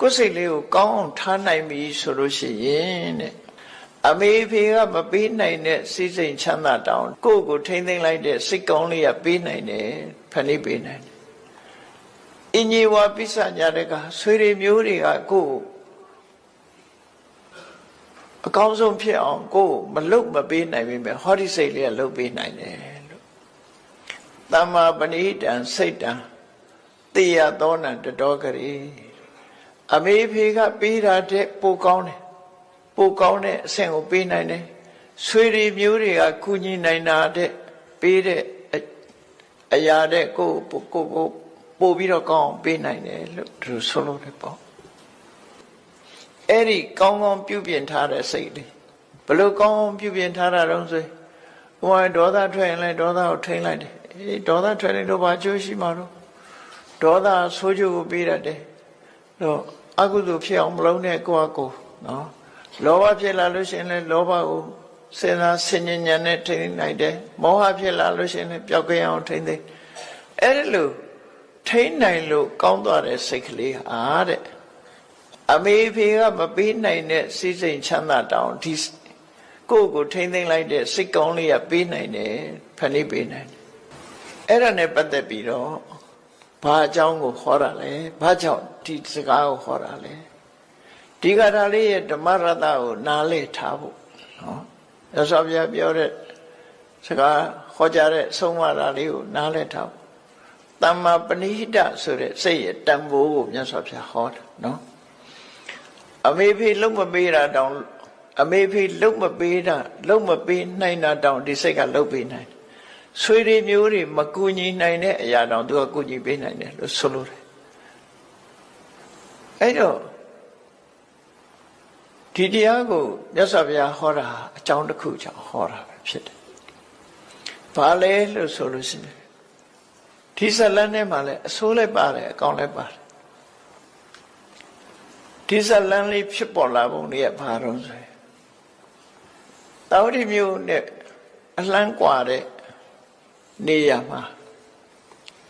ကိုယ်စိတ်လေးကိုကောင်းအောင်ထားနိုင်ပြီဆိုလို့ရှိရင်တဲ့အမေဖေကမပေးနိုင်တဲ့စိတ်စိမ်ချမ်းသာတောင်းကိုယ့်ကိုထိမ့်သိမ့်လိုက်တဲ့စိတ်ကောင်းလေးကပေးနိုင်တယ်ဖန်ပြီးပေးနိုင်တယ်အင်ကြီးဝါပိဿညာတကဆွေတွေမျိုးတွေကကိုယ့်အကောင်းဆုံးဖြစ်အောင်ကိုယ်မလုတ်မပေးနိုင်ပေမဲ့ဟောဒီစိတ်လေးကလုတ်ပေးနိုင်တယ်လို့တမ္မာပဏိတံစိတ်တံတေယသောနံတတော်ကလေး အမေဖေကပေးတာတဲ့ပိုကောင်းတယ်ပိုကောင်းတဲ့အဆင့်ကိုပေးနိုင်တယ်ဆွေတွေမျိုးတွေကကုညီနိုင်တာတဲ့ပေးတဲ့အရာတဲ့ကိုကိုကိုပို့ပြီးတော့ကောင်းအောင်ပေးနိုင်တယ်လို့သူဆိုလို့တယ်ပေါ့အဲ့ဒီကောင်းကောင်းပြုပြင်ထားတဲ့စိတ်လေးဘလို့ကောင်းကောင်းပြုပြင်ထားတာတော့ဆိုဟိုဒေါသထွက်ရင်လည်းဒေါသကိုထိန်းလိုက်တယ်အေးဒေါသထွက်ရင်တော့ဘာကျိုးရှိမှာတော့ဒေါသဆိုးကျိုးကိုပေးတတ်တယ်တော့ အကုသိုလ်ဖြစ်အောင်မလုံးနဲ့ကိုယ့်အကိုနော်လောဘဖြစ်လာလို့ရှိရင်လည်းလောဘကိုစဉ်းစားဆင်ញဉဏ်နဲ့ထိန်းနိုင်တယ်မောဟဖြစ်လာလို့ရှိရင်လည်းပျောက်ကင်းအောင်ထိန်းသိအဲ့ဒီလိုထိန်းနိုင်လို့ကောင်းသွားတဲ့စိတ်ကလေးဟာတဲ့အမေဖေကမပေးနိုင်တဲ့စိစိမ်ချမ်းသာတောင်းဒီကိုယ့်ကိုထိမ့်သိမ့်လိုက်တဲ့စိတ်ကောင်းလေးကပေးနိုင်တယ်ဖန်တီးပေးနိုင်တယ်အဲ့ဒါနဲ့ပတ်သက်ပြီးတော့ ဘာအကြောင်းကိုခေါ်တာလဲဘာကြောင့်ဒီစကားကိုခေါ်တာလဲဒီကထာလေးရဲ့ဓမ္မရတ္တကိုနားလေထားဖို့နော်ရသော်ပြပြောတဲ့စကားဟောကြားတဲ့ဆုံးမတာလေးကိုနားလေထားဖို့တမ္မာပဏိဟိတဆိုတဲ့စိတ်ရဲ့တန်ဖိုးကိုမြတ်စွာဘုရားဟောတာနော်အမေဖေလုံးမပေးတာတောင်အမေဖေလုံးမပေးတာလုံးမပေးနိုင်တာတောင်ဒီစိတ်ကလုံးပေးနိုင် ဆွေတွေမျိုးတွေမကူညီနိုင်တဲ့အရာတောင်သူကကူညီပေးနိုင်တယ်လို့ဆိုလိုတယ်အဲ့တော့ဒီတရားကိုမြတ်စွာဘုရားဟောတာအကြောင်းတစ်ခုကြောင့်ဟောတာပဲဖြစ်တယ်ဘာလဲလို့ဆိုလို့ရှိရင်ဒီဇလန်းထဲမှာလည်းအဆိုးလည်းပါတယ်အကောင်လည်းပါတယ်ဒီဇလန်းလေးဖြစ်ပေါ်လာပုံတွေကဘာတော့ဆိုရင်တောင်ဒီမျိုးနဲ့အလန်းကွာတဲ့ နေရမှာ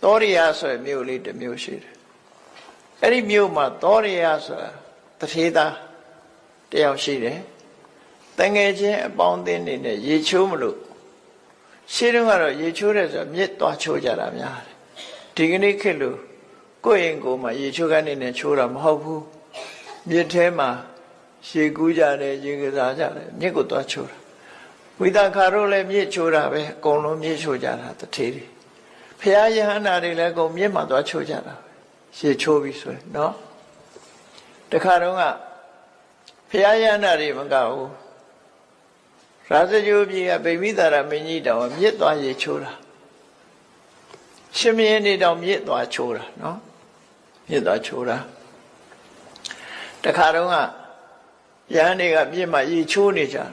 သောရိယဆိုတဲ့မြို့လေးတစ်မြို့ရှိတယ်အဲ့ဒီမြို့မှာသောရိယဆိုတာတထေသားတယောက်ရှိတယ်တငယ်ချင်းအပေါင်းအသင်းတွေနဲ့ရေချိုးမလို့ရှင်းတော့ကတော့ရေချိုးတယ်ဆိုတော့မြစ်သွားချိုးကြတာများတယ်ဒီကနေ့ခေတ်လို့ကိုယ့်ရင်ကိုယ်မှာရေချိုးကနေနဲ့ချိုးတာမဟုတ်ဘူးမြစ်ထဲမှာရှေကူးကြတယ်ရေကစားကြတယ်မြစ်ကိုသွားချိုးတာ ဝိသခါတို့လည်းမြစ်ချိုးတာပဲအကုန်လုံးမြစ်ချိုးကြတာတထေးတွေဖရာယဟန္တာတွေလည်းအကုန်မြစ်မှာသွားချိုးကြတာပဲရှေချိုးပြီဆိုရင်နော်တခါတော့ကဖရာယဟန္တာတွေမကဘူးရာဇဂိုပြည်ကဗိမိတာရမင်းကြီးတောင်မြစ်သွားရေချိုးတာရှင်မင်းနေတောင်မြစ်သွားချိုးတာနော်မြစ်သွားချိုးတာတခါတော့ကရဟန်းတွေကပြစ်မှရေချိုးနေကြတယ်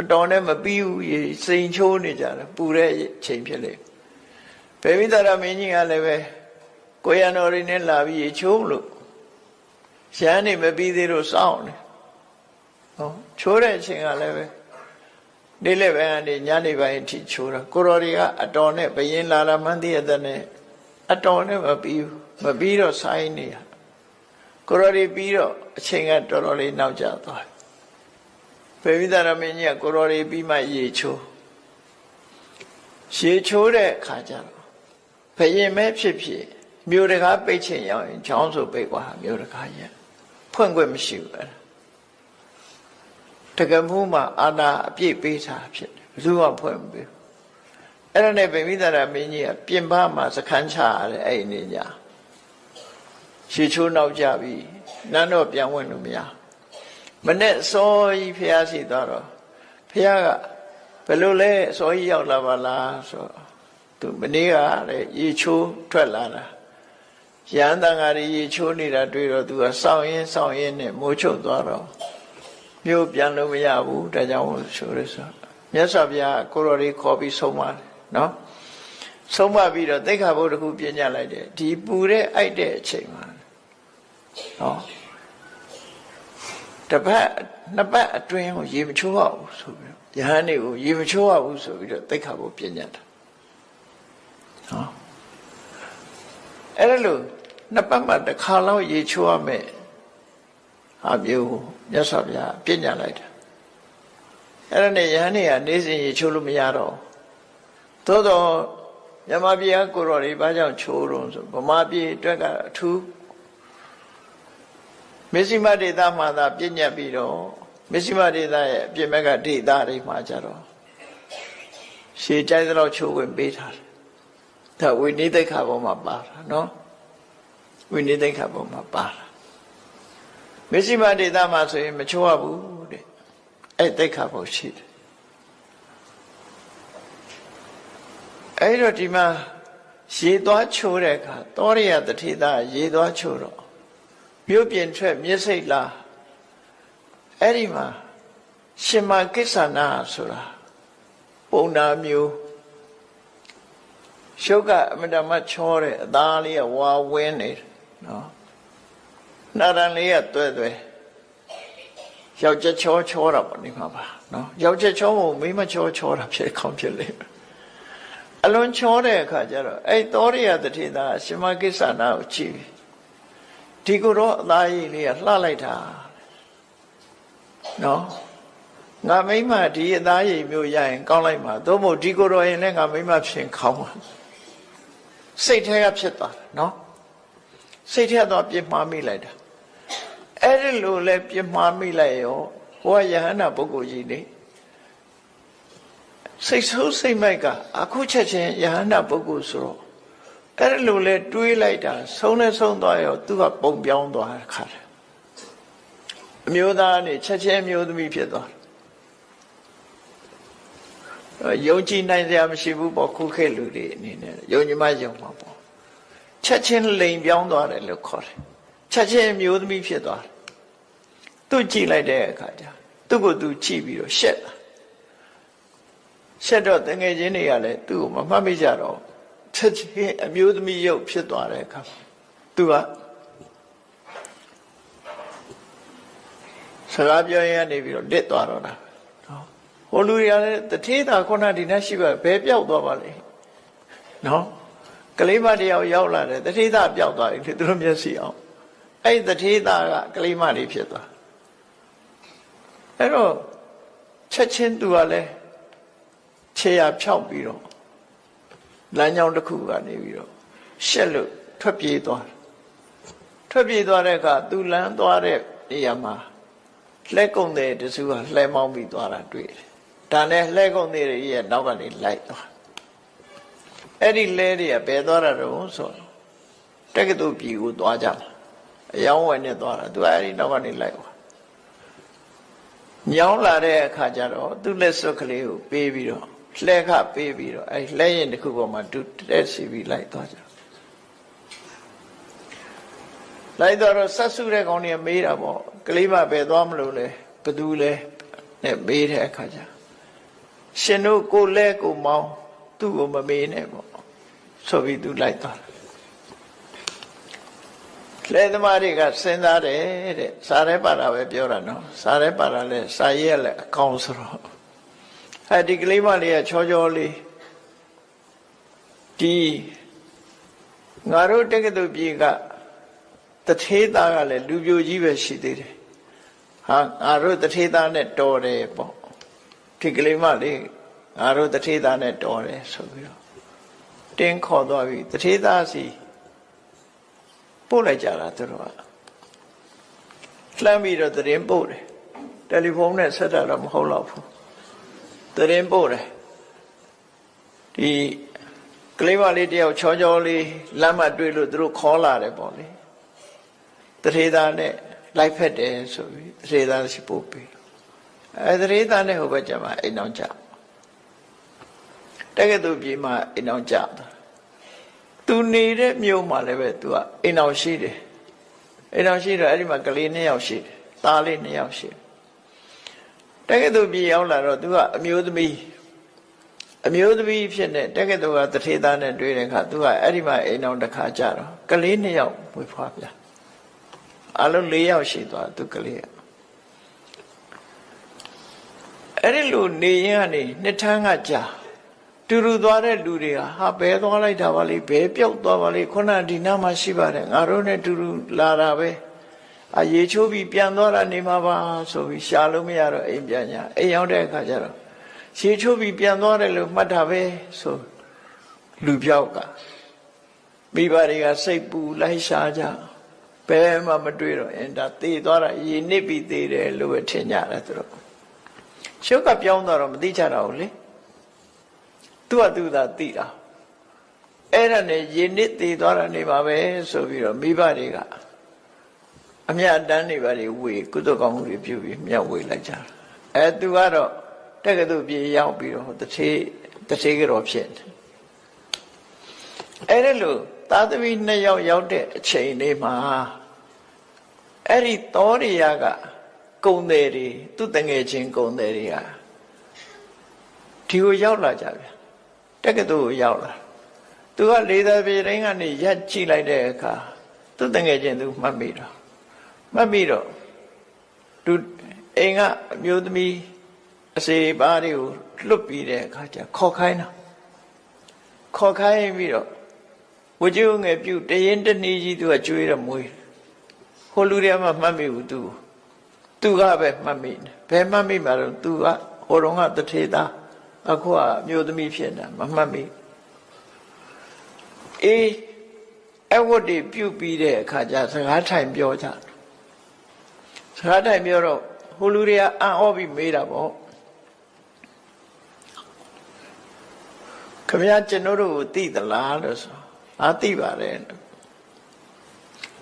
အတော်နဲ့မပြီးဘူးရေစိန်ချိုးနေကြတယ်ပူတဲ့ချိန်ဖြစ်လေဘေမိတာရမင်းကြီးကလည်းပဲကိုရံတော်တွေနဲ့လာပြီးရေချိုးလို့ရဟန်းတွေမပြီးသေးလို့စောင့်တယ်ဟောချိုးတဲ့အချိန်ကလည်းပဲနေ့လည်းပဲကနေညနေပိုင်းအထိချိုးတာကိုတော်တွေကအတော်နဲ့ဘယင်းလာလာမှန်းသိရတဲ့နဲ့အတော်နဲ့မပြီးဘူးမပြီးတော့ဆိုင်းနေရကိုရော်ဒီပြီးတော့အချိန်ကတော်တော်လေးနောက်ကျသွား ပေဝိသရမင်းကြီးကကိုရော်ဒီပြီးမှရေချိုးရေချိုးတဲ့အခါကျတော့ဘယင်မဲ့ဖြစ်ဖြစ်မြို့တကားပိတ်ချင်ရောက်ရင်ချောင်းဆိုပိတ်သွားမြို့တကားရဲ့ဖွင့်ခွင့်မရှိဘူးအဲ့တကမှုမှာအာနာအပြည့်ပေးတာဖြစ်တယ်ဘယ်သူမှဖွင့်မပေးဘူးအဲ့ဒါနဲ့ဗိမိသရမင်းကြီးကပြင်ပမှာစခန်းချရတယ်အဲ့ဒီနေ့ညရှေချိုးနောက်ကြပြီနန်းတော့ပြန်ဝင်လို့မရ မနဲ့စောကြီးဖះစီသွားတော့ဖះကဘယ်လိုလဲစောကြီးရောက်လာပါလားဆိုသူမနေ့ကလည်းရေချိုးထွက်လာတာရဟန်းတန်ဃာတွေရေချိုးနေတာတွေ့တော့သူကစောင်းရင်းစောင်းရင်းနဲ့မိုးချုပ်သွားတော့မြို့ပြန်လို့မရဘူးဒါကြောင့်ဆိုရဆိုမြတ်စွာဘုရားကိုရော်လေးခေါ်ပြီးဆုံးပါတယ်နော်ဆုံးမပြီးတော့သိက္ခာပုဒ်တစ်ခုပြညတ်လိုက်တယ်ဒီပူတဲ့အိုက်တဲ့အချိန်မှာနော် တပတ်နှစ်ပတ်အတွင်းကိုရေမချိုးရဘူးဆိုပြီးတော့ယဟန်တွေကိုရေမချိုးရဘူးဆိုပြီးတော့သိက္ခာပုဒ်ပြညတ်တာနော်အဲ့ဒါလို့နှစ်ပတ်မှတစ်ခါလောက်ရေချိုးရမယ်ဟာမျိုးကိုမြတ်စွာဘုရားပြညတ်လိုက်တာအဲ့ဒါနဲ့ယဟန်နေကနေစဉ်ရေချိုးလို့မရတော့သို့တော့မြမပြည်ကကိုတော်တွေဘာကြောင့်ချိုးတော့ဆိုဗမာပြည်အတွက်ကအထူး မစ္စည်းမဒေတာမှာသာပြညတ်ပြီးတော့မစ္စည်းမဒေတာရဲ့အပြင်ဘက်ကဒေတာတွေမှာကြတော့ရှေးကြိုက်သလောက်ချိုးဝင်ပေးထားတယ်ဒါဝိနည်းသိက္ခာပေါ်မှာပါတာနော်ဝိနည်းသိက္ခာပေါ်မှာပါတာမစ္စည်းမဒေတာမှာဆိုရင်မချိုးရဘူးတဲ့အဲ့သိက္ခာပေါ်ရှိတယ်အဲ့တော့ဒီမှာရေသွားချိုးတဲ့အခါတောရိယတထေသာရေသွားချိုးတော့ မြို့ပြင်ထွက်မျက်စိတ်လားအဲ့ဒီမှာရှင်မကိစ္ဆနာဆိုတာပုံနာမျိုးရှုပ်ကအမတမချောတဲ့အသားလေးကဝါဝင်းနေတယ်နော်နာရန်လေးကတွဲတွဲယောက်ျားချောချောတာပေါ့ဒီမှာပါနော်ယောက်ျားချောမို့မိန်းမချောချောတာဖြစ်ခေါင်းဖြစ်လိမ့်မယ်အလွန်ချောတဲ့အခါကျတော့အဲ့သောရိယတထေသာရှင်မကိစ္ဆနာကိုကြည့်ပြီ ဒီကိုတော့အသားရည်လေးကလှလိုက်တာနော်ငါမိမဒီအသားရည်မျိုးရရင်ကောင်းလိုက်မှာသို့မဟုတ်ဒီကိုတော့ရင်လည်းငါမိမဖြစ်ခေါင်းပါစိတ်ထဲကဖြစ်သွားတယ်နော်စိတ်ထဲတော့ပြစ်မှားမိလိုက်တာအဲ့ဒီလိုလဲပြစ်မှားမိလိုက်ရောဟိုကယဟန္တာပုဂ္ဂိုလ်ကြီးနေစိတ်ဆိုးစိတ်မိုက်ကအခုချက်ချင်းယဟန္တာပုဂ္ဂိုလ်ဆိုတော့ အဲ့ဒီလိုလဲတွေးလိုက်တာဆုံးလဲဆုံးသွားရောသူကပုံပြောင်းသွားတဲ့ခါတယ်အမျိုးသားနေချက်ချင်းအမျိုးသမီးဖြစ်သွားတယ်ယုံကြည်နိုင်စရာမရှိဘူးပေါ့ခုခေတ်လူတွေအနေနဲ့ယုံကြည်မှယုံမှာပေါ့ချက်ချင်းလိန်ပြောင်းသွားတယ်လို့ခေါ်တယ်ချက်ချင်းအမျိုးသမီးဖြစ်သွားတယ်သူကြည့်လိုက်တဲ့အခါကျသူ့ကိုသူကြည့်ပြီးတော့ရှက်လာရှက်တော့တငယ်ချင်းတွေကလည်းသူ့ကိုမမှတ်မိကြတော့ ချက်ချင်းအမျိုးသမီးရုပ်ဖြစ်သွားတဲ့အခါသူကစကားပြောရင်ကနေပြီးတော့တစ်သွားတော့တာနော်ဟိုလူတွေကလည်းတထေးတာခုနဒီနေ့ရှိပါဘယ်ပြောက်သွားပါလဲနော်ကလေးမတယောက်ရောက်လာတယ်တထေးသားပျောက်သွားပြီသူတို့မျက်စိအောင်အဲ့တထေးသားကကလေးမလေးဖြစ်သွားအဲ့တော့ချက်ချင်းသူကလည်းခြေရဖြောက်ပြီးတော့ လမ်းကြောင်းတစ်ခုကနေပြီးတော့ရှက်လို့ထွက်ပြေးသွားတယ်ထွက်ပြေးသွားတဲ့အခါသူလမ်းသွားတဲ့နေရာမှာလှဲကုံတဲ့တစုကလှဲမောင်းပြီးသွားတာတွေ့တယ်ဒါနဲ့လှဲကုံတဲ့ရဲ့နောက်ကနေလိုက်သွားအဲ့ဒီလဲတွေကဘယ်သွားတာတော့ဆိုတက္ကသိုလ်ပြည်ကိုသွားကြမှာအယောင်းဝယ်နဲ့သွားတာသူအဲ့ဒီနောက်ကနေလိုက်သွားညောင်းလာတဲ့အခါကျတော့သူ့လက်စွပ်ကလေးကိုပေးပြီးတော့ လှဲခပေးပြီးတော့အဲလှဲရင်တစ်ခုပေါ်မှာတူတက်စီပြီးလိုက်သွားကြလိုက်တော့ဆက်စုတဲ့ကောင်တွေကမေးတာပေါ့ကလေးမပဲသွားမလို့လဲဘသူလဲနဲ့မေးတဲ့အခါကျရှင်တို့ကိုလဲကိုမောင်းသူ့ကိုမမေးနဲ့ပေါ့ဆိုပြီးသူလိုက်သွားလဲသမားတွေကစဉ်းစားတယ်တဲ့စားရဲပါတာပဲပြောတာနော်စားရဲပါတာလဲစာရဲလည်းအကောင်ဆိုတော့ အဲဒီကလေးမလေးကချောချောလေးဒီငါတို့တက္ကသိုလ်ပြည်ကတထေးသားကလည်းလူပြိုကြီးပဲရှိသေးတယ်ဟာငါတို့တထေးသားနဲ့တော်တယ်ပေါ့ဒီကလေးမလေးငါတို့တထေးသားနဲ့တော်တယ်ဆိုပြီးတော့တင်းခေါ်သွားပြီတထေးသားစီပို့လိုက်ကြတာသူတို့ကလှမ်းပြီးတော့တရင်ပို့တယ်တယ်လီဖုန်းနဲ့ဆက်တာတော့မဟုတ်တော့ဘူး တရင်ပို့တယ်ဒီကလေးမလေးတယောက်ချောချောလေးလမ်းမတွေ့လို့သူတို့ခေါ်လာတယ်ပေါ့လေတထေသားနဲ့လိုက်ဖက်တယ်ဆိုပြီးတထေသားရှိပို့ပြီးအဲတထေသားနဲ့ဟိုဘက်ကျမှအိမ်အောင်ကြတက်ကတူပြေးမှအိမ်အောင်ကြတာသူနေတဲ့မြို့မှာလည်းပဲသူကအိမ်အောင်ရှိတယ်အိမ်အောင်ရှိတော့အဲ့ဒီမှာကလေးနှစ်ယောက်ရှိတယ်သားလေးနှစ်ယောက်ရှိတယ် တက္ကသိုလ်ပြည်ရောက်လာတော့သူကအမျိုးသမီးအမျိုးသမီးဖြစ်နေတက္ကသိုလ်ကတထေသားနဲ့တွေ့တဲ့အခါသူကအဲ့ဒီမှာအိမ်အောင်တစ်ခါကြတော့ကလေးနှစ်ယောက်ဝေဖွားပြအလုံး၄ယောက်ရှိသွားသူကလေးကအဲ့ဒီလိုနေရင်ကနေနှစ်ထန်းကကြာတူတူသွားတဲ့လူတွေကဟာဘဲသွားလိုက်တာပါလေဘဲပြောက်သွားပါလေခုနဒီနားမှာရှိပါတယ်ငါတို့နဲ့တူတူလာတာပဲ အရေချိုးပြီးပြန်သွားတာနေမှာပါဆိုပြီးရှာလို့မရတော့အိမ်ပြန်ညာအိမ်ရောက်တဲ့အခါကျတော့ရေချိုးပြီးပြန်သွားတယ်လို့မှတ်တာပဲဆိုလူပြောက်ကမိဘတွေကစိတ်ပူလိုက်ရှာကြဘယ်မှမတွေ့တော့အင်းဒါသေသွားတာရေနစ်ပြီးသေတယ်လို့ပဲထင်ကြတယ်သူတို့ရှုပ်ကပြောင်းသွားတော့မသိကြတော့ဘူးလေသူကသူသာသိတာအဲ့ဒါနဲ့ရေနစ်သေးသွားတာနေပါပဲဆိုပြီးတော့မိဘတွေက အမြတ်တမ်းတွေပါတွေဝေကုသကောင်းမှုတွေပြုပြီးမြတ်ဝေလိုက်ကြတာအဲသူကတော့တက္ကသိုလ်ပြေရောက်ပြီးတော့တထေးတထေးကြောဖြစ်တယ်အဲ့ဒါလို့သာသမီနှစ်ယောက်ရောက်တဲ့အချိန်လေးမှာအဲ့ဒီသောရိယကကုံတယ်တွေသူ့တငယ်ချင်းကုံတယ်တွေကဒီကိုရောက်လာကြဗျတက္ကသိုလ်ကိုရောက်လာသူကလေသာပြေတိုင်းကနေရက်ကြည့်လိုက်တဲ့အခါသူ့တငယ်ချင်းသူမှတ်မိတော့ မှတ်မိတော့သူအိမ်ကအမျိုးသမီးအစေပါးတွေကိုလွတ်ပြီးတဲ့အခါကျခေါ်ခိုင်းတာခေါ်ခိုင်းပြီးတော့ဝကြုံငယ်ပြုတရင်တနည်းကြီးသူကကျွေးရမွေးဟိုလူတွေကမှမှတ်မိဘူးသူသူကပဲမှတ်မိတယ်ဘယ်မှတ်မိမှာတော့သူကဟိုတော့ကတထေသားအခုကအမျိုးသမီးဖြစ်တာမမှတ်မိအေးအဝတ်တွေပြုတ်ပြီးတဲ့အခါကျစကားထိုင်ပြောကြ စကားထိုင်ပြောတော့ဟိုလူတွေကအံ့ဩပြီးမေးတာပေါ့ခမရကျွန်တော်တို့ကိုသိသလားလို့ဆိုအာသိပါတယ်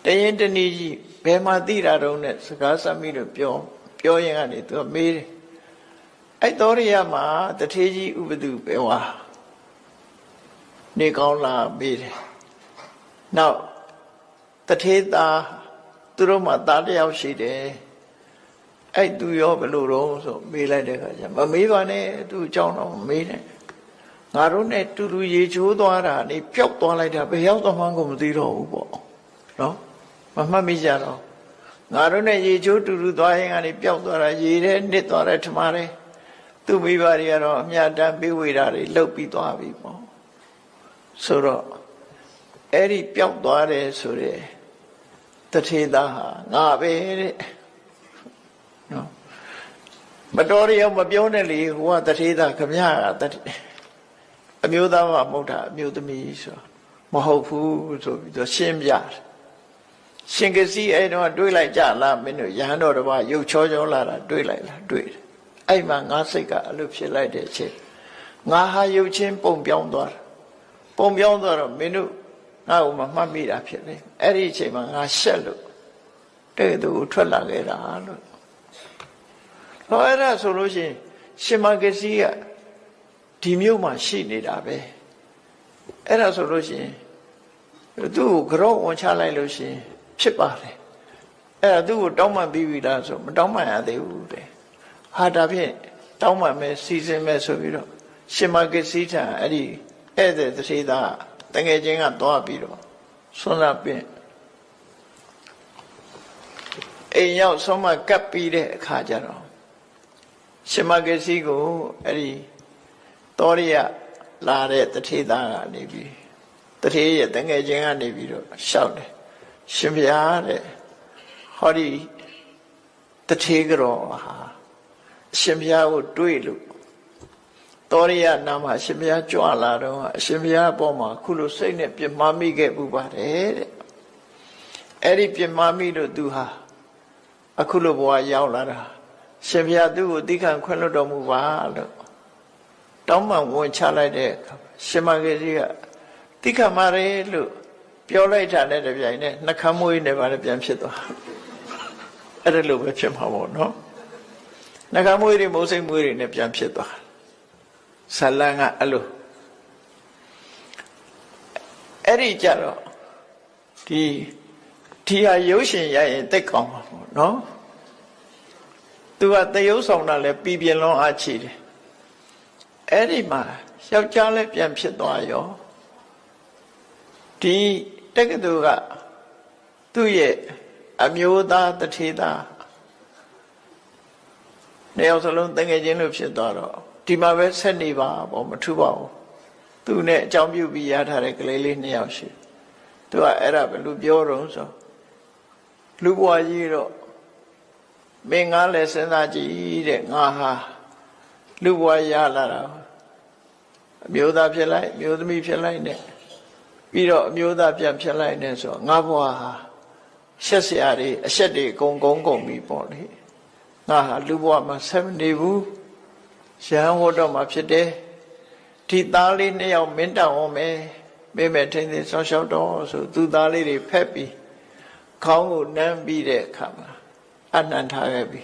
တရင်တနည်းကြီးဘယ်မှာသိတာတုံးနဲ့စကားဆက်မိလို့ပြောပြောရင်ကနေသူကမေးတယ်အဲ့တော်ရရမှာတထေးကြီးဥပဒုပဲဝါနေကောင်းလာမေးတယ်နောက်တထေးသားသူတို့မှသားတယောက်ရှိတယ် အဲ့သူရောဘယ်လိုတော့ဆိုမေးလိုက်တဲ့ခါကျမမေးပါနဲ့သူအကြောင်းတော့မေးတယ်ငါတို့နဲ့တူတူရေချိုးသွားတာနေပျောက်သွားလိုက်တာဘယ်ရောက်သွားမှန်းကိုမသိတော့ဘူးပေါ့နော်မမှတ်မိကြတော့ငါတို့နဲ့ရေချိုးတူတူသွားရင်ကနေပျောက်သွားတာရေထဲနစ်သွားတယ်ထမတယ်သူ့မိဘတွေကတော့အမြတ်တမ်းပေးဝေတာတွေလှုပ်ပြီးသွားပြီပေါ့ဆိုတော့အဲ့ဒီပျောက်သွားတယ်ဆိုတဲ့တထေသားဟာငါပဲတဲ့ နော်မတော်ရအောင်မပြောနဲ့လေဟိုကတထေသားခမရကတထေအမျိုးသားမှမဟုတ်တာအမျိုးသမီးဆိုမဟုတ်ဘူးဆိုပြီးတော့ရှင်းပြတယ်ရှင်ကစီအဲ့တော့တွေးလိုက်ကြလားမင်းတို့ရဟန်းတော်တစ်ပါးရုပ်ချောချောလာတာတွေးလိုက်လားတွေးတယ်အဲ့မှာငါစိတ်ကအလိုဖြစ်လိုက်တဲ့အချိန်ငါဟာရုပ်ချင်းပုံပြောင်းသွားတာပုံပြောင်းသွားတော့မင်းတို့ငါ့ကိုမမှတ်မိတာဖြစ်လေအဲ့ဒီအချိန်မှာငါရှက်လို့တဲ့သူထွက်လာခဲ့တာလို့ ဟောအဲ့ဒါဆိုလို့ရှိရင်ရှင်မကစီကဒီမြို့မှာရှိနေတာပဲအဲ့ဒါဆိုလို့ရှိရင်သူ့ကိုကြော့ဝန်ချလိုက်လို့ရှိရင်ဖြစ်ပါတယ်အဲ့ဒါသူ့ကိုတောင်းပန်ပြီးပြီလားဆိုမတောင်းပန်ရသေးဘူးတဲ့ဟာဒါဖြင့်တောင်းပန်မယ်စီစဉ်မယ်ဆိုပြီးတော့ရှင်မကစီထံအဲ့ဒီဧည့်သည်တထေသားတငယ်ချင်းကသွားပြီးတော့ဆွမ်းလာပင်အိမ်ရောက်ဆုံးမကပ်ပြီးတဲ့အခါကျတော့ ရှင်မကစီကိုအဲ့ဒီတောရိယလာတဲ့တထေသားကနေပြီးတထေရဲ့တငယ်ချင်းကနေပြီးတော့ရှောက်တယ်ရှင်ဘုရားတဲ့ဟောဒီတထေကြောဟာရှင်ဘုရားကိုတွေးလို့တောရိယနာမှာရှင်ဘုရားကြွလာတော့အရှင်ဘုရားအပေါ်မှာခုလိုစိတ်နဲ့ပြမမိခဲ့ပူပါတယ်တဲ့အဲ့ဒီပြမမိလို့သူဟာအခုလိုဘဝရောက်လာတာ ရှင်ဘုရားသူ့ကိုသိခံခွင့်လွတ်တော်မူပါလို့တောင်းပန်ဝင်ချလိုက်တဲ့အခါရှင်မဂေကြီးကသိခံပါတယ်လို့ပြောလိုက်တာနဲ့တပြိုင်နက်နှခမ်းမွေးနေပါလေပြန်ဖြစ်သွားအဲ့ဒါလိုပဲဖြစ်မှာပေါ့နော်နှခမ်းမွေးတွေမိုးစိမ်မွေးတွေနဲ့ပြန်ဖြစ်သွားဇလန်ကအဲ့လိုအဲ့ဒီကြတော့ဒီဒီဟာရုပ်ရှင်ရရင်တိတ်ကောင်းပါပေါ့နော် သူကတရုပ်ဆောင်တာလဲပြည်ပြင်းလုံးအားချီတယ်အဲ့ဒီမှာယောက်ျားလည်းပြန်ဖြစ်သွားရောဒီတက္ကသိုလ်ကသူ့ရဲ့အမျိုးသားတထေသားနေအောင်စလုံးတငယ်ချင်းလို့ဖြစ်သွားတော့ဒီမှာပဲဆက်နေပါပေါ့မထူပါဘူးသူနဲ့အကြောင်းပြုပြီးရထားတဲ့ကလေးလေးနှစ်ယောက်ရှိသူကအဲ့ဒါဘယ်လိုပြောတော့ဆိုလူဘဝကြီးတော့ မင်းငါလည်းစဉ်းစားကြည့်တဲ့ငါဟာလူဘဝရလာတာအမျိုးသားဖြစ်လိုက်အမျိုးသမီးဖြစ်လိုက်နဲ့ပြီးတော့အမျိုးသားပြန်ဖြစ်လိုက်နဲ့ဆိုတော့ငါဘဝဟာရှက်စရာတွေအရှက်တွေအကုန်ကုန်ကုန်ပြီပေါ့လေငါဟာလူဘဝမှာဆက်မနေဘူးရဟန်းဟောတော့မှာဖြစ်တယ်ဒီသားလေးနှစ်ယောက်မင်းတောင်းအောင်မယ်မိမဲ့ထိန်သိဆောင်းရှောက်တော့ဆိုသူသားလေးတွေဖက်ပြီးခေါင်းကိုနမ်းပြီးတဲ့အခါမှာ အနန္ထားခဲ့ပြီ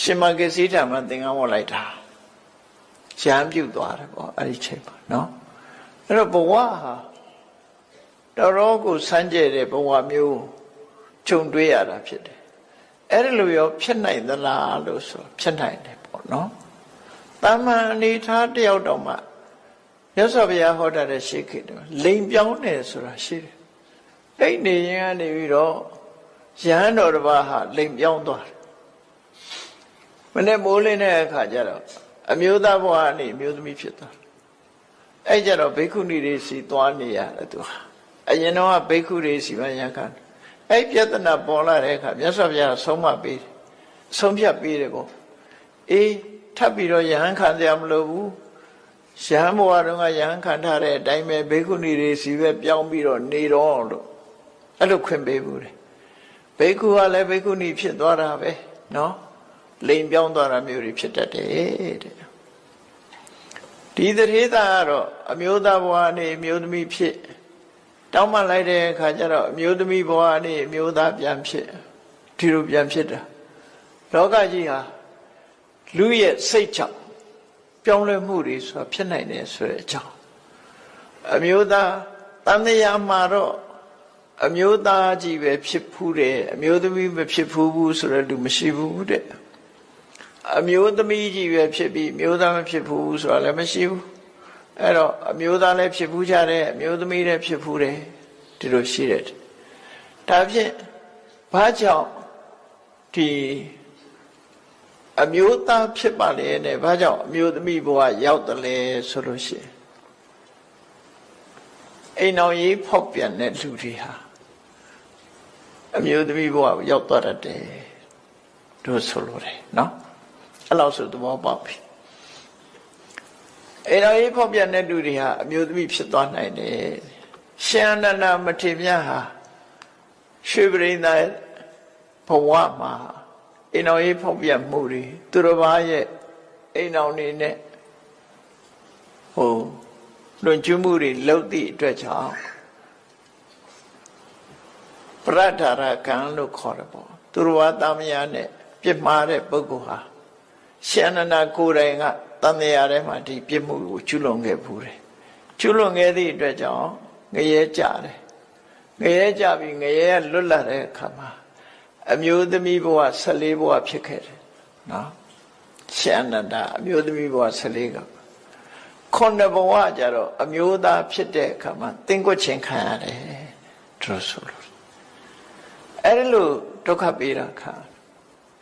ရှင်မဂစီဓမ္မသင်္ကန်းဝတ်လိုက်တာရဟန်းပြုတ်သွားတယ်ပေါ့အဲ့ဒီချိန်မှာနော်အဲ့တော့ဘဝဟာတော်တော်ကိုစမ်းကြဲတဲ့ဘဝမျိုးခြုံတွေးရတာဖြစ်တယ်အဲ့ဒီလိုရောဖြစ်နိုင်သလားလို့ဆိုဖြစ်နိုင်တယ်ပေါ့နော်တာမန်အနေထားတယောက်တော့မှမြတ်စွာဘုရားဟောတာတဲ့ရှိခေတ္တလိန်ပြောင်းတယ်ဆိုတာရှိတယ်။အဲ့နေရင်ကနေပြီးတော့ ရဟန်းတော်တစ်ပါးဟာလိန်ပြောင်းသွားတယ်။မနေ့မိုးလင်းတဲ့အခါကျတော့အမျိုးသားဘဝကနေအမျိုးသမီးဖြစ်သွားတယ်။အဲ့ကျတော့ဘိက္ခုနီတွေစီသွားနေရတယ်သူဟာ။အရင်တော့ဘိက္ခုတွေစီမရခံ။အဲ့ပြဿနာပေါ်လာတဲ့အခါမြတ်စွာဘုရားဆုံးမပေးတယ်။ဆုံးဖြတ်ပေးတယ်ပေါ့။အေးထပ်ပြီးတော့ယဟန်ခံကြမလို့ဘူးရဟန်းဘဝတုန်းကယဟန်ခံထားတဲ့အတိုင်းပဲဘေကုဏီတွေစီပဲပြောင်းပြီးတော့နေတော့လို့အဲ့လိုခွင့်ပေးဘူးတယ် ဘေကုကလည်းဘေကုဏီဖြစ်သွားတာပဲနော်လိန်ပြောင်းသွားတာမျိုးတွေဖြစ်တတ်တယ်တဲ့ဒီသတိသားကတော့အမျိုးသားဘဝနေအမျိုးသမီးဖြစ်တောင်းပန်လိုက်တဲ့အခါကျတော့အမျိုးသမီးဘဝနေအမျိုးသားပြန်ဖြစ်ဒီလိုပြန်ဖြစ်တာလောကကြီးဟာလူရဲ့စိတ်ကြောင့်ပြောင်းလဲမှုတွေဆိုတာဖြစ်နိုင်တယ်ဆိုတဲ့အကြောင်းအမျိုးသားတန်တရားမှာတော့ အမျိုးသားကြီးပဲဖြစ်ဖူးတယ်အမျိုးသမီးမဖြစ်ဖူးဘူးဆိုတဲ့လူမရှိဘူးတဲ့အမျိုးသမီးကြီးပဲဖြစ်ပြီးအမျိုးသားမဖြစ်ဘူးဆိုတာလည်းမရှိဘူးအဲ့တော့အမျိုးသားလည်းဖြစ်ဖူးကြတယ်အမျိုးသမီးလည်းဖြစ်ဖူးတယ်ဒီလိုရှိတယ်ဒါဖြင့်ဘာကြောင့်ဒီအမျိုးသားဖြစ်ပါလေနဲ့ဘာကြောင့်အမျိုးသမီးဘဝရောက်တယ်လဲဆိုလို့ရှိရင်အိမ်တော်ရေးဖောက်ပြန်တဲ့လူတွေဟာ အမျိုးသမီးဘဝရောက်သွားတတ်တယ်တို့ဆိုလို့တယ်နော်အဲ့လောက်ဆိုသဘောပေါက်ပြီအိမ်တော်ရေးဖောက်ပြန်တဲ့လူတွေဟာအမျိုးသမီးဖြစ်သွားနိုင်တယ်ရှင်အနန္ဒမထေရဟာရွှေပရိသတ်ဘဝမှာအိမ်တော်ရေးဖောက်ပြမှုတွေသူတော်ဘာရဲ့အိမ်တော်နေနဲ့ဟိုလွန်ကျွမှုတွေလှုပ်သည့်အတွက်ကြောင့်ပ ရဒာရကံလို့ခေါ်တယ်ပေါ့သူတော်ဘာတာမယာနဲ့ပြစ်မှားတဲ့ပုဂ္ဂိုလ်ဟာရှင်အနန္ဒကိုယ်တိုင်ကတန်တရားထဲမှာဒီပြစ်မှုကိုကျွလွန်ခဲ့ဘူးတယ်ကျွလွန်ခဲ့သည့်အတွက်ကြောင့်ငရဲကြတယ်ငရဲကြပြီးငရဲကလွတ်လာတဲ့အခါမှာအမျိုးသမီးဘဝ14ဘဝဖြစ်ခဲ့တယ်နော်ရှင်အနန္ဒအမျိုးသမီးဘဝ14ကခုနှစ်ဘဝကြတော့အမျိုးသားဖြစ်တဲ့အခါမှာတင်းကွက်ချင်းခံရတယ်သူဆိုလို့ အဲ့ဒီလိုဒုက္ခပေးတာခါ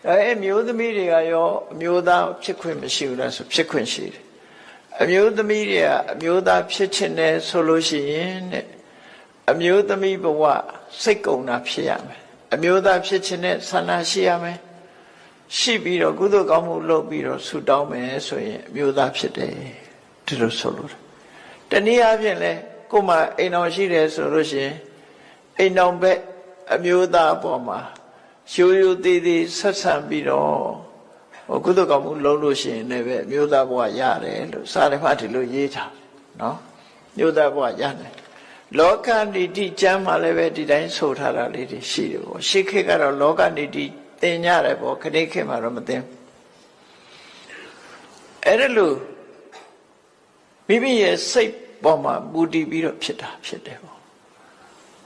အဲမျိုးသမီးတွေကရောအမျိုးသားဖြစ်ခွင့်မရှိဘူးလားဆိုဖြစ်ခွင့်ရှိတယ်အမျိုးသမီးတွေကအမျိုးသားဖြစ်ချင်တယ်ဆိုလို့ရှိရင်တဲ့အမျိုးသမီးဘဝစိတ်ကုံတာဖြစ်ရမယ်အမျိုးသားဖြစ်ခြင်းနဲ့ဆန္ဒရှိရမယ်ရှိပြီးတော့ကုသိုလ်ကောင်းမှုလုပ်ပြီးတော့ဆူတောင်းမယ်ဆိုရင်အမျိုးသားဖြစ်တယ်ဒီလိုဆိုလို့တနည်းအားဖြင့်လဲကိုယ်မှအိမ်တော်ရှိတယ်ဆိုလို့ရှိရင်အိမ်တော်ဘက် အမျိုးသားအပေါ်မှာရှိုးရိုးသေးသေးဆက်ဆံပြီးတော့ဟိုကုသိုလ်ကောင်းမှုလုပ်လို့ရှိရင်လည်းပဲအမျိုးသားဘဝရတယ်လို့စာရမဒီလိုရေးထားနော်မျိုးသားဘဝရတယ်လောကနိတိကျမ်းမှာလည်းပဲဒီတိုင်းဆိုထားတာလေးတွေရှိတယ်ပေါ့ရှေးခေတ်ကတော့လောကနိတိသင်ကြတယ်ပေါ့ခဏခေတ်မှာတော့မသင်အဲ့ဒါလို့မိမိရဲ့စိတ်ပေါ်မှာမူတည်ပြီးတော့ဖြစ်တာဖြစ်တယ်ပေါ့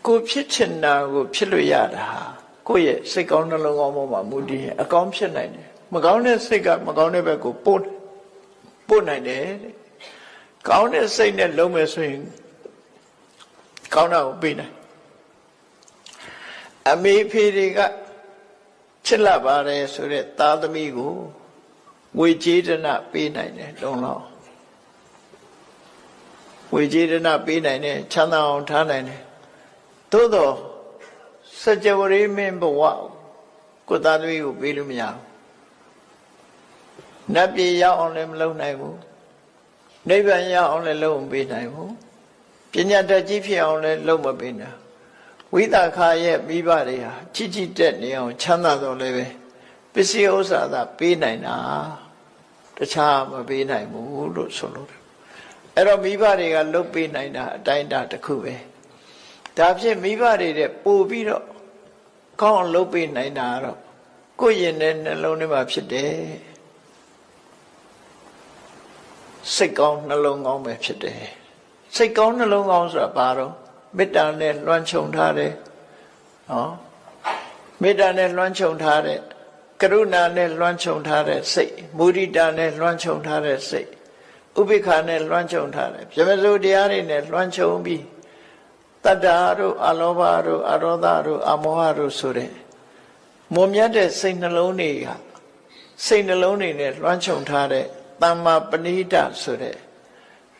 ကိုဖြစ်ချင်တာကိုဖြစ်လို့ရတာကိုယ့်ရဲ့စိတ်ကောင်းနှလုံးကောင်းပေါ်မှာမူတည်ရင်အကောင်းဖြစ်နိုင်တယ်မကောင်းတဲ့စိတ်ကမကောင်းတဲ့ဘက်ကိုပို့ပို့နိုင်တယ်တဲ့ကောင်းတဲ့စိတ်နဲ့လုံးမယ်ဆိုရင်ကောင်းတာကိုပေးနိုင်အမေဖေတွေကချစ်လာပါတယ်ဆိုတဲ့သားသမီးကိုငွေကြေးဒနာပေးနိုင်တယ်လုံးလုံးငွေကြေးဒနာပေးနိုင်တယ်ချမ်းသာအောင်ထားနိုင်တယ် သို့တော့စကြဝဠာမင်းဘဝကိုယ်သားသမီးကိုပေးလို့မရဘူးနတ်ပြည်ရောက်အောင်လည်းမလုပ်နိုင်ဘူးနိဗ္ဗာန်ရောက်အောင်လည်းလုပ်မပေးနိုင်ဘူးပညာတတ်ကြီးဖြစ်အောင်လည်းလုပ်မပေးနိုင်ဝိသခာရဲ့မိဘတွေဟာချစ်ချစ်တက်နေအောင်ချမ်းသာတော်လည်းပဲပစ္စည်းဥစ္စာသာပေးနိုင်တာတခြားမပေးနိုင်ဘူးလို့ဆိုလို့တယ်အဲ့တော့မိဘတွေကလုတ်ပေးနိုင်တာအတိုင်းအတာတစ်ခုပဲ ဒါဖြင့်မိဘတွေတဲ့ပို့ပြီးတော့ကောင်းအောင်လုတ်ပေးနိုင်တာကတော့ကိုယ့်ရင်ထဲနှလုံးထဲမှာဖြစ်တယ်စိတ်ကောင်းနှလုံးကောင်းပဲဖြစ်တယ်စိတ်ကောင်းနှလုံးကောင်းဆိုတာဘာတော့မေတ္တာနဲ့လွှမ်းခြုံထားတယ်နော်မေတ္တာနဲ့လွှမ်းခြုံထားတဲ့ကရုဏာနဲ့လွှမ်းခြုံထားတဲ့စိတ်မုဒိတာနဲ့လွှမ်းခြုံထားတဲ့စိတ်ဥပိ္ပခာနဲ့လွှမ်းခြုံထားတယ်ပြမစိုးတရားတွေနဲ့လွှမ်းခြုံပြီး တတ္တာတို့အလောဘတို့အရောဒတို့အမောဟတို့ဆိုတဲ့မွန်မြတ်တဲ့စိတ်နှလုံးတွေကစိတ်နှလုံးတွေနဲ့လွှမ်းခြုံထားတဲ့တမ္မာပဏိတဆိုတဲ့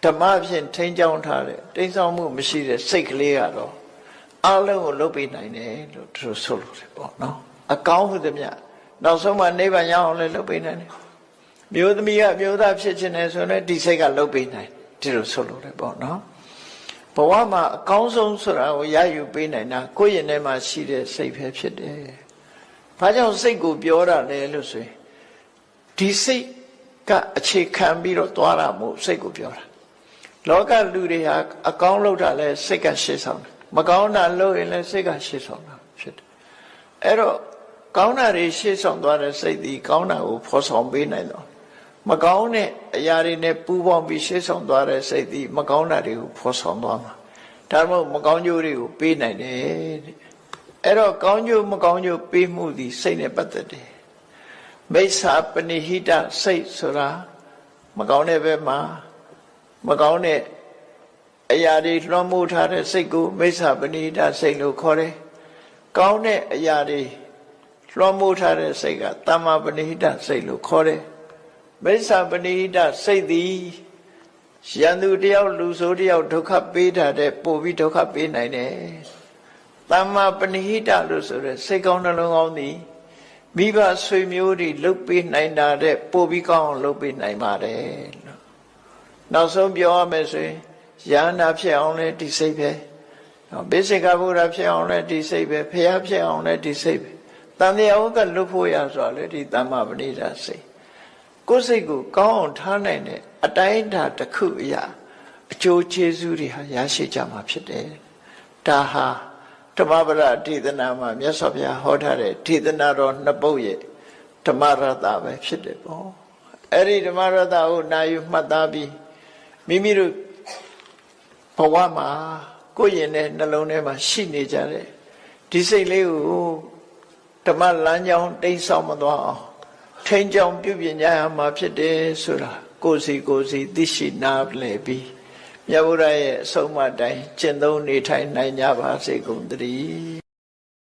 ဓမ္မဖြင့်ထိန်းချောင်းထားတဲ့တိမ်ဆောင်မှုမရှိတဲ့စိတ်ကလေးကတော့အလုံးကိုလုတ်ပေးနိုင်တယ်လို့သူတို့ဆိုလို့တယ်ပေါ့နော်အကောင်းဟုသမျှနောက်ဆုံးမှနိဗ္ဗာန်ရောက်အောင်လည်းလုတ်ပေးနိုင်တယ်မျိုးသမီးကမျိုးသားဖြစ်ခြင်းနဲ့ဆိုရင်ဒီစိတ်ကလုတ်ပေးနိုင်ဒီလိုဆိုလို့တယ်ပေါ့နော် ဘဝမှာအကောင်းဆုံးဆိုတာကိုရယူပေးနိုင်တာကိုယ့်ရင်ထဲမှာရှိတဲ့စိတ်ပဲဖြစ်တယ်။ဘာကြောင့်စိတ်ကိုပြောတာလဲလို့ဆိုရင်ဒီစိတ်ကအခြေခံပြီးတော့သွားတာမဟုတ်စိတ်ကိုပြောတာ။လောကလူတွေဟာအကောင်းလုပ်တာလဲစိတ်ကရှေ့ဆောင်တယ်။မကောင်းတာလုပ်ရင်လဲစိတ်ကရှေ့ဆောင်တာဖြစ်တယ်။အဲ့တော့ကောင်းတာတွေရှေ့ဆောင်သွားတဲ့စိတ်ဒီကောင်းတာကိုဖော်ဆောင်ပေးနိုင်တော့ မကောင်းတဲ့အရာတွေနဲ့ပူးပေါင်းပြီးရှေ့ဆောင်သွားတဲ့စိတ်ဒီမကောင်းတာတွေကိုဖော်ဆောင်သွားမှာဒါမှမဟုတ်မကောင်းကျိုးတွေကိုပေးနိုင်တယ်တဲ့အဲ့တော့ကောင်းကျိုးမကောင်းကျိုးပေးမှုဒီစိတ်နဲ့ပတ်သက်တယ်မိစ္ဆာပဏိဟိတစိတ်ဆိုတာမကောင်းတဲ့ဘက်မှာမကောင်းတဲ့အရာတွေလွှမ်းမိုးထားတဲ့စိတ်ကိုမိစ္ဆာပဏိဟိတစိတ်လို့ခေါ်တယ်ကောင်းတဲ့အရာတွေလွှမ်းမိုးထားတဲ့စိတ်ကတမ္မာပဏိဟိတစိတ်လို့ခေါ်တယ် မိစ္ဆာပဏိဟိတစိတ်သည်ရန်သူတယောက်လူဆိုးတယောက်ဒုက္ခပေးတာတဲ့ပို့ပြီးဒုက္ခပေးနိုင်တယ်။တမ္မာပဏိဟိတလို့ဆိုရဲစိတ်ကောင်းနှလုံးကောင်းသည်မိဘဆွေမျိုးတွေလှုပ်ပေးနိုင်တာတဲ့ပို့ပြီးကောင်းအောင်လှုပ်ပေးနိုင်ပါတယ်လို့။နောက်ဆုံးပြောရမယ်ဆိုရင်ယန္နာဖြစ်အောင်လဲဒီစိတ်ပဲ။ဘေစိကဗုဒ္ဓဖြစ်အောင်လဲဒီစိတ်ပဲဖះဖြစ်အောင်လဲဒီစိတ်ပဲ။တန်တရားဥက္ကလွတ်ဖို့ရဆိုတာလေဒီတမ္မာပဏိဟိတစိတ်။ ကိုယ်စိတ်ကိုကောင်းအောင်ထားနိုင်တဲ့အတိုင်းအတာတစ်ခုအရာအကျိုးကျေးဇူးတွေဟာရရှိကြမှာဖြစ်တယ်။ဒါဟာဓမ္မပဒဒေသနာမှာမြတ်စွာဘုရားဟောထားတဲ့ဒေသနာတော်နှစ်ပုဒ်ရဲ့ဓမ္မရတပဲဖြစ်တယ်ပေါ့။အဲ့ဒီဓမ္မရတကိုနာယူမှတ်သားပြီးမိမိတို့ဘဝမှာကိုယ်ရင်တဲ့နှလုံးထဲမှာရှိနေကြတဲ့ဒီစိတ်လေးကိုဓမ္မလမ်းကြောင်းတိမ့်ဆောင်မသွားအောင် ထိန်ကြောင်ပြုပြင်ကြရမှာဖြစ်တယ်ဆိုတာကိုယ်စီကိုယ်စီသိရှိနားလည်ပြီးမြတ်ဗုဒ္ဓရဲ့အဆုံးအမတိုင်းကျင့်သုံးနေထိုင်နိုင်ကြပါစေကုန်သတည်း